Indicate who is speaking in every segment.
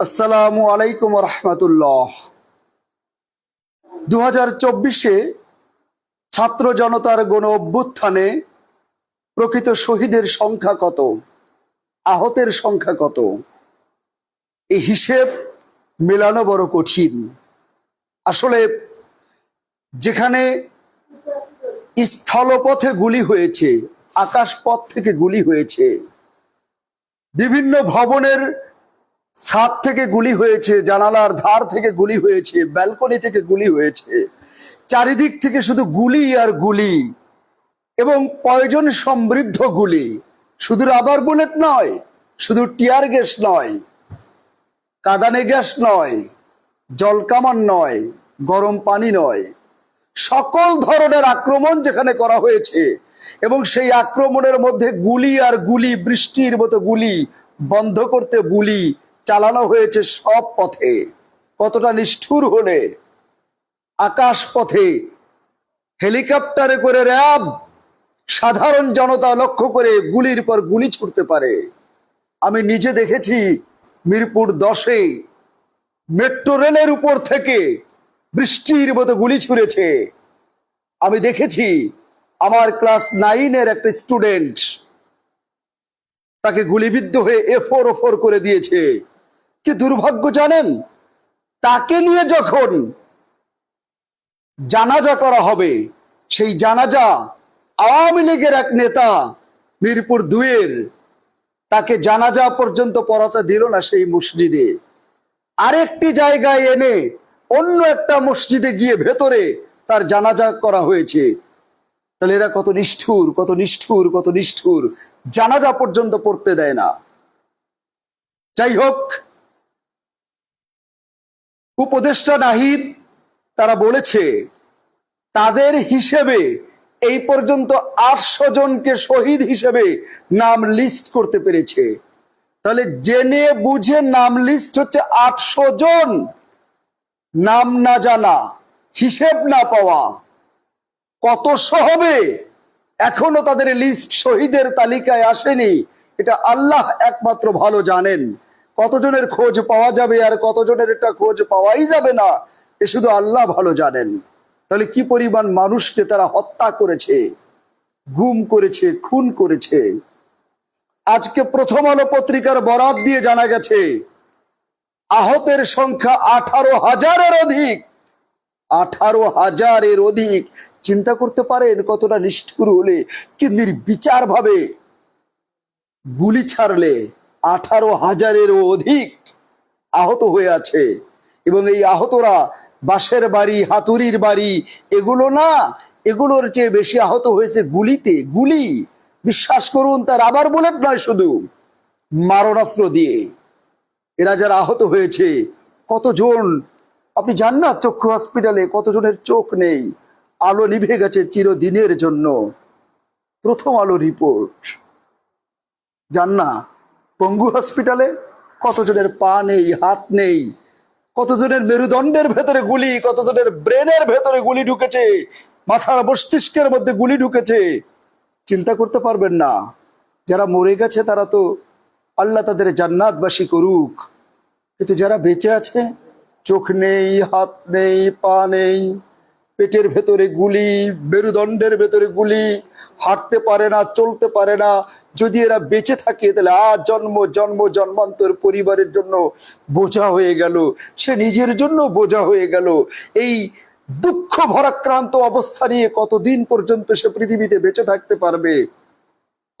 Speaker 1: আসসালামু আলাইকুম রহমতুল্লাহ দু হাজার চব্বিশে ছাত্র জনতার গণ অভ্যুত্থানে প্রকৃত শহীদের সংখ্যা কত? আহতের সংখ্যা কত? এই হিসেব মেলানো বড় কঠিন। আসলে যেখানে স্থলপথে গুলি হয়েছে, আকাশপথ থেকে গুলি হয়েছে, বিভিন্ন ভবনের ছাদ থেকে গুলি হয়েছে, জানালার ধার থেকে গুলি হয়েছে, ব্যালকনি থেকে গুলি হয়েছে। চারিদিক থেকে শুধু গুলি আর গুলি এবং পয়জন সমৃদ্ধ গুলি। শুধু রাবার বুলেট নয়, শুধু টিয়ার গ্যাস নয়, কাদানে গ্যাস নয় জলকামান নয়, গরম পানি নয়। সকল ধরনের আক্রমণ যেখানে করা হয়েছে এবং সেই আক্রমণের মধ্যে গুলি আর গুলি, বৃষ্টির মতো গুলি, বন্ধ করতে গুলি চালানো হয়েছে সব পথে। কতটা নিষ্ঠুর হলে আকাশ পথে হেলিকপ্টারে করে র্যাব সাধারণ জনতা লক্ষ্য করে গুলির পর গুলি ছুটতে পারে। আমি নিজে দেখেছি মিরপুর দশে মেট্রো রেলের উপর থেকে বৃষ্টির মতো গুলি ছুঁড়েছে। আমি দেখেছি আমার ক্লাস নাইনের একটা স্টুডেন্ট তাকে গুলিবিদ্ধ হয়ে এফোর ওফোর করে দিয়েছে। কি দুর্ভাগ্য জানেন? তাকে নিয়ে যখন জানাজা করা হবে, সেই জানাজা আওয়ামী লীগের এক নেতা মিরপুর দুয়ের তাকে জানাজা পর্যন্ত পড়াতে দিল না সেই মসজিদে। আরেকটি জায়গায় এনে অন্য একটা মসজিদে গিয়ে ভেতরে তার জানাজা করা হয়েছে। তাহলে এরা কত নিষ্ঠুর কত নিষ্ঠুর কত নিষ্ঠুর। জানাজা পর্যন্ত পড়তে দেয় না। যাই হোক উপদেষ্টা নাহিদ তারা বলেছে, তাদের হিসেবে এই পর্যন্ত আটশো জনকে শহীদ হিসেবে নাম লিস্ট করতে পেরেছে। তাহলে জেনে বুঝে নাম লিস্ট হচ্ছে আটশো জন। নাম না জানা, হিসেব না পাওয়া, কত হবে এখনও তাদের লিস্ট শহীদের তালিকায় আসেনি। এটা আল্লাহ একমাত্র ভালো জানেন। কতজনের খোঁজ পাওয়া যাবে আর কতজনের এটা খোঁজ পাওয়াই যাবে না? এ শুধু আল্লাহ ভালো জানেন। তাহলে কি পরিমাণ মানুষকে তারা হত্যা করেছে, গুম করেছে, খুন করেছে? আজকে প্রথম আলো পত্রিকার বরাত দিয়ে জানা গেছে, আহতের সংখ্যা আঠারো হাজারের অধিক। আঠারো হাজারের অধিক। চিন্তা করতে পারেন কতটা নিষ্ঠুর হলে, কি নির্বিচার ভাবে গুলি ছাড়লে। আঠারো হাজারেরও অধিক আহত হয়ে আছে। এবং এই আহতরা বাঁশের বাড়ি, হাতুড়ির বাড়ি, এগুলো না, এগুলোর চেয়ে বেশি আহত হয়েছে গুলিতে, গুলি। বিশ্বাস করুন, তার আবার বুলেট নয় শুধু, মারণাস্ত্র দিয়ে। এরা যারা আহত হয়েছে, কতজন, আপনি জান না, চক্ষু হসপিটালে কতজনের চোখ নেই? আলো নিভে গেছে চিরদিনের জন্য। প্রথম আলো রিপোর্ট জান না পঙ্গু হসপিটালে কতজনের পা নেই, হাত নেই, কতজনের মেরুদণ্ডের ভেতরে গুলি, কতজনের ব্রেনের ভেতরে গুলি ঢুকেছে, মাথার মস্তিষ্কের মধ্যে গুলি ঢুকেছে, চিন্তা করতে পারবেন না। যারা মরে গেছে তারা তো আল্লাহ তাদের জান্নাতবাসী করুক। কিন্তু যারা বেঁচে আছে, চোখ নেই, হাত নেই, পা নেই পেটের ভেতরে গুলি, মেরুদণ্ডের ভেতরে গুলি, হাঁটতে পারে না, চলতে পারে না। যদি এরা বেঁচে থাকে, তাহলে আজ জন্ম জন্ম, জন্মান্তর পরিবারের জন্য বোঝা হয়ে গেল। সে নিজের জন্য বোঝা হয়ে গেল। এই দুঃখ ভরাক্রান্ত অবস্থা নিয়ে কতদিন পর্যন্ত সে পৃথিবীতে বেঁচে থাকতে পারবে?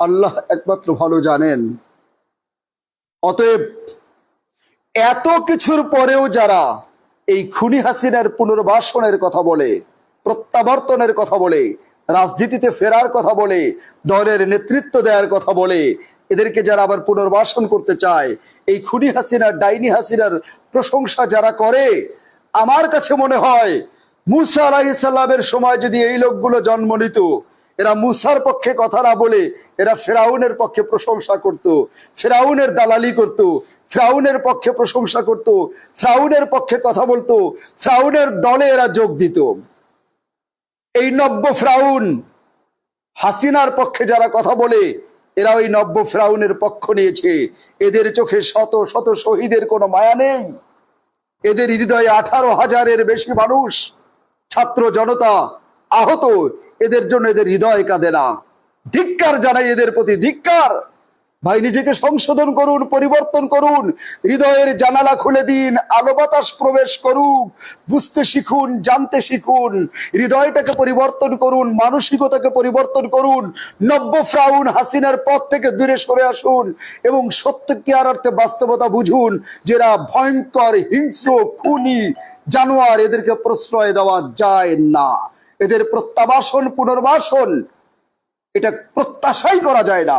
Speaker 1: আল্লাহ একমাত্র ভালো জানেন। অতএব এত কিছুর পরেও যারা এই খুনি হাসিনার পুনর্বাসনের কথা বলে প্রত্যাবর্তনের কথা বলে, রাজনীতিতে ফেরার কথা বলে, দলের নেতৃত্ব দেওয়ার কথা বলে। এদেরকে যারা আবার পুনর্বাসন করতে চায়, এই খুনি হাসিনার, ডাইনি হাসিনার প্রশংসা যারা করে, আমার কাছে মনে হয় মুসা আলাহিসাল্লামের সময় যদি এই লোকগুলো জন্ম নিত, এরা মুসার পক্ষে কথা না বলে, এরা ফেরাউনের পক্ষে প্রশংসা করত, ফেরাউনের দালালি করত, ফ্রাউনের পক্ষে প্রশংসা করত, ফ্রাউনের পক্ষে কথা বলতো, ফ্রাউনের দলে এরা যোগ দিত। এই নব্য ফ্রাউন, হাসিনার পক্ষে যারা কথা বলে, এরা ওই নব্য ফ্রাউনের পক্ষ নিয়েছে। এদের চোখে শত শত শহীদের কোনো মায়া নেই। এদের হৃদয়ে আঠারো হাজারের বেশি মানুষ, ছাত্র জনতা, আহত, এদের জন্য এদের হৃদয় কাঁদে না। ধিক্কার জানাই এদের প্রতি, ধিক্কার! ভাই, নিজেকে সংশোধন করুন, পরিবর্তন করুন, হৃদয়ের জানালা খুলে দিন, আলো বাতাস প্রবেশ করুক, বুঝতে শিখুন, জানতে শিখুন, হৃদয়টাকে পরিবর্তন করুন, মানসিকতাকে পরিবর্তন করুন, নব্য ফ্রাউন হাসিনার পথ থেকে দূরে সরে আসুন এবং সত্য আর অর্থে বাস্তবতা বুঝুন, যেরা ভয়ঙ্কর, হিংস্র, খুনি জানোয়ার এদেরকে প্রশ্রয় দেওয়া যায় না। এদের প্রত্যাবাসন, পুনর্বাসন, এটা প্রত্যাশাই করা যায় না।